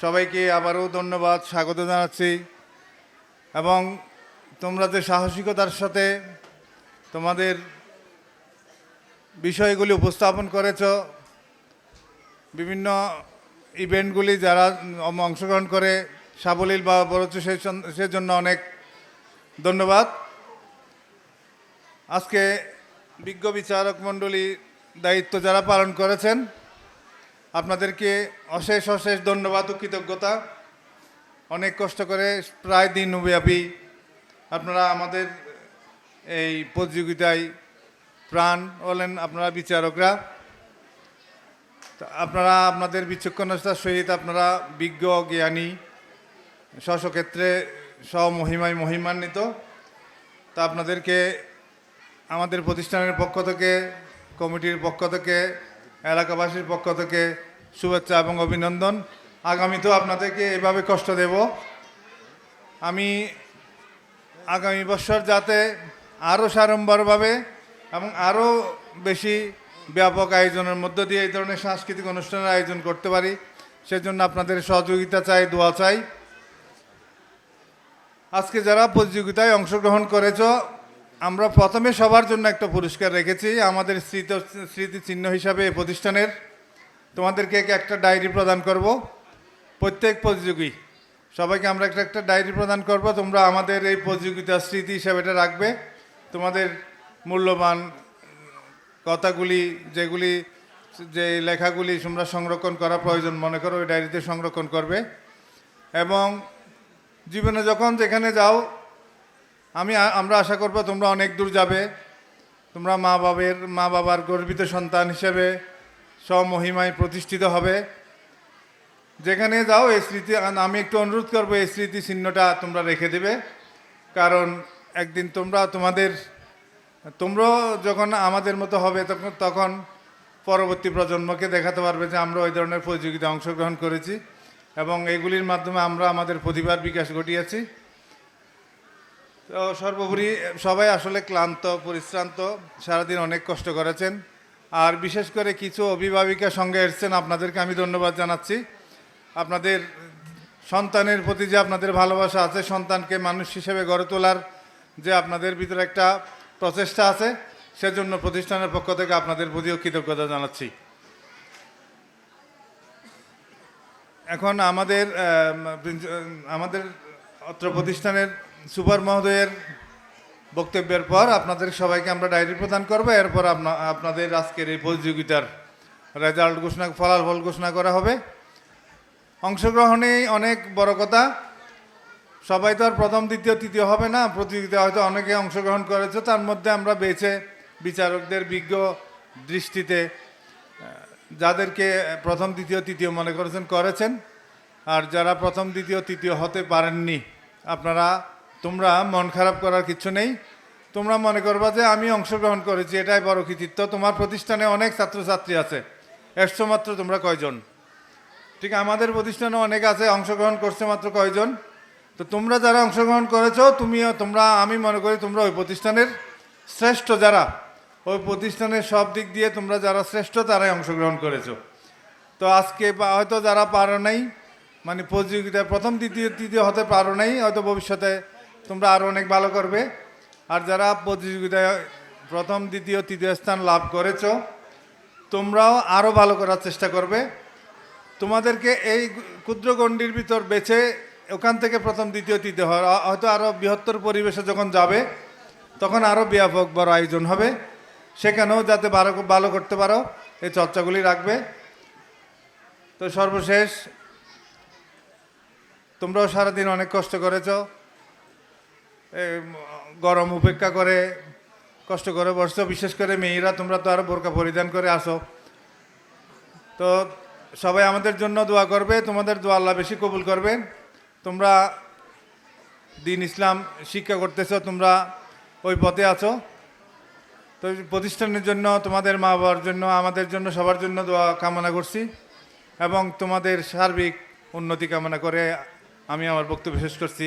সবাইকে আবারও ধন্যবাদ, স্বাগত জানাচ্ছি। এবং তোমরা যে সাহসিকতার সাথে তোমাদের বিষয়গুলি উপস্থাপন করেছ, বিভিন্ন ইভেন্টগুলি যারা অংশগ্রহণ করে, সাবলীল বা বরচ সেজন্য অনেক ধন্যবাদ। আজকে বিজ্ঞ বিচারক মণ্ডলী দায়িত্ব যারা পালন করেছেন আপনাদেরকে অশেষ অশেষ ধন্যবাদ ও কৃতজ্ঞতা। অনেক কষ্ট করে প্রায় দিনব্যাপী আপনারা আমাদের এই প্রতিযোগিতায় প্রাণ হলেন আপনারা বিচারকরা। আপনারা আপনাদের বিচক্ষণতার সহিত আপনারা বিজ্ঞ, জ্ঞানী স্বস্বক্ষেত্রে স্বমহিমায় মহিমান্বিত। তা আপনাদেরকে আমাদের প্রতিষ্ঠানের পক্ষ থেকে, কমিটির পক্ষ থেকে, এলাকাবাসীর পক্ষ থেকে শুভেচ্ছা এবং অভিনন্দন। আগামীতেও আপনাদেরকে এভাবে কষ্ট দেব। আমি আগামী বছর যাতে আরও সাড়ম্বরভাবে এবং আরও বেশি ব্যাপক আয়োজনের মধ্য দিয়ে এই ধরনের সাংস্কৃতিক অনুষ্ঠানের আয়োজন করতে পারি, সেজন্য আপনাদের সহযোগিতা চাই, দোয়া চাই। আজকে যারা প্রতিযোগিতায় অংশগ্রহণ করেছ, আমরা প্রথমে সবার জন্য একটা পুরস্কার রেখেছি, আমাদের স্মৃতি স্মৃতিচিহ্ন হিসাবে প্রতিষ্ঠানের। তোমাদেরকে একটা ডায়েরি প্রদান করব। প্রত্যেক প্রতিযোগী। সবাইকে আমরা একটা একটা ডায়েরি প্রদান করব। তোমরা আমাদের এই প্রতিযোগিতার স্মৃতি হিসাবে এটা রাখবে। তোমাদের মূল্যবান কথাগুলি, যেগুলি, যে লেখাগুলি তোমরা সংরক্ষণ করা প্রয়োজন মনে করো, ওই ডায়েরিতে সংরক্ষণ করবে। এবং জীবনে যখন যেখানে যাও, আমি আমরা আশা করব তোমরা অনেক দূর যাবে। তোমরা মা বাবের মা বাবার গর্বিত সন্তান হিসেবে স্বমহিমায় প্রতিষ্ঠিত হবে। যেখানে যাও, এই স্মৃতি, আমি একটু অনুরোধ করব, এই স্মৃতি চিহ্নটা তোমরা রেখে দেবে। কারণ একদিন তোমরা, তোমাদের, তোমরাও যখন আমাদের মতো হবে, তখন তখন পরবর্তী প্রজন্মকে দেখাতে পারবে যে আমরা ওই ধরনের প্রতিযোগিতায় অংশগ্রহণ করেছি এবং এগুলির মাধ্যমে আমরা আমাদের প্রতিভার বিকাশ ঘটিয়েছি। তো সর্বোপরি সবাই আসলে ক্লান্ত, পরিশ্রান্ত, সারাদিন অনেক কষ্ট করেছেন। আর বিশেষ করে কিছু অভিভাবিকা সঙ্গে এসছেন, আপনাদেরকে আমি ধন্যবাদ জানাচ্ছি। আপনাদের সন্তানের প্রতি যে আপনাদের ভালোবাসা আছে, সন্তানকে মানুষ হিসেবে গড়ে তোলার যে আপনাদের ভিতরে একটা প্রচেষ্টা আছে, সেজন্য প্রতিষ্ঠানের পক্ষ থেকে আপনাদের প্রতিও কৃতজ্ঞতা জানাচ্ছি। এখন আমাদের আমাদের অত্র প্রতিষ্ঠানের সুপার মহোদয়ের বক্তব্যের পর আপনাদের সবাইকে আমরা ডায়েরি প্রদান করব। এরপর আপনাদের আজকের এই প্রতিযোগিতার রেজাল্ট ঘোষণা, ফলাফল ঘোষণা করা হবে। অংশগ্রহণেই অনেক বড় কথা। সবাই তো আর প্রথম, দ্বিতীয়, তৃতীয় হবে না। প্রতিযোগিতা হয়তো অনেকে অংশগ্রহণ করেছে। তার মধ্যে আমরা বেছে বিচারকদের বিজ্ঞ দৃষ্টিতে যাদেরকে প্রথম, দ্বিতীয়, তৃতীয় মনে করেছেন করেছেন। আর যারা প্রথম, দ্বিতীয়, তৃতীয় হতে পারেননি, আপনারা তোমরা মন খারাপ করার কিছু নেই। তোমরা মনে করবা যে আমি অংশগ্রহণ করেছি, এটাই বড় কৃতিত্ব। তোমার প্রতিষ্ঠানে অনেক ছাত্রছাত্রী আছে। একশো মাত্র তোমরা কয়জন? ঠিক আমাদের প্রতিষ্ঠানে অনেক আছে, অংশগ্রহণ করছে মাত্র কয়জন? তো তোমরা যারা অংশগ্রহণ করেছ, তুমিও, তোমরা, আমি মনে করি তোমরা ওই প্রতিষ্ঠানের শ্রেষ্ঠ যারা। ওই প্রতিষ্ঠানের সব দিক দিয়ে তোমরা যারা শ্রেষ্ঠ, তারাই অংশগ্রহণ করেছ। তো আজকে হয়তো যারা পারো নাই মানে প্রতিযোগিতায় প্রথম, দ্বিতীয়, তৃতীয় হতে পারো নাই, হয়তো ভবিষ্যতে তোমরা আরও অনেক ভালো করবে। আর যারা প্রতিযোগিতায় প্রথম, দ্বিতীয়, তৃতীয় স্থান লাভ করেছ, তোমরাও আরও ভালো করার চেষ্টা করবে। তোমাদেরকে এই ক্ষুদ্র গণ্ডির ভিতর বেছে ওখান থেকে প্রথম, দ্বিতীয়, তৃতীয় হয় হয়তো আরও বৃহত্তর পরিবেশে যখন যাবে, তখন আরও ব্যাপক বড় আয়োজন হবে। সেখানেও যাতে ভালো ভালো করতে পারো, এই চর্চাগুলি রাখবে। তো সর্বশেষ, তোমরাও সারাদিন অনেক কষ্ট করেছ। গরম উপেক্ষা করে, কষ্ট করে বসছো। বিশেষ করে মেয়েরা, তোমরা তো আরও বোরকা পরিধান করে আসো। তো সবাই আমাদের জন্য দোয়া করবে। তোমাদের দোয়া আল্লাহ বেশি কবুল করবে। তোমরা দিন ইসলাম শিক্ষা করতেছো, তোমরা ওই পথে আছো। তো প্রতিষ্ঠানের জন্য, তোমাদের মা বাবার জন্য, আমাদের জন্য, সবার জন্য দোয়া কামনা করছি। এবং তোমাদের সার্বিক উন্নতি কামনা করে আমি আমার বক্তব্য শেষ করছি।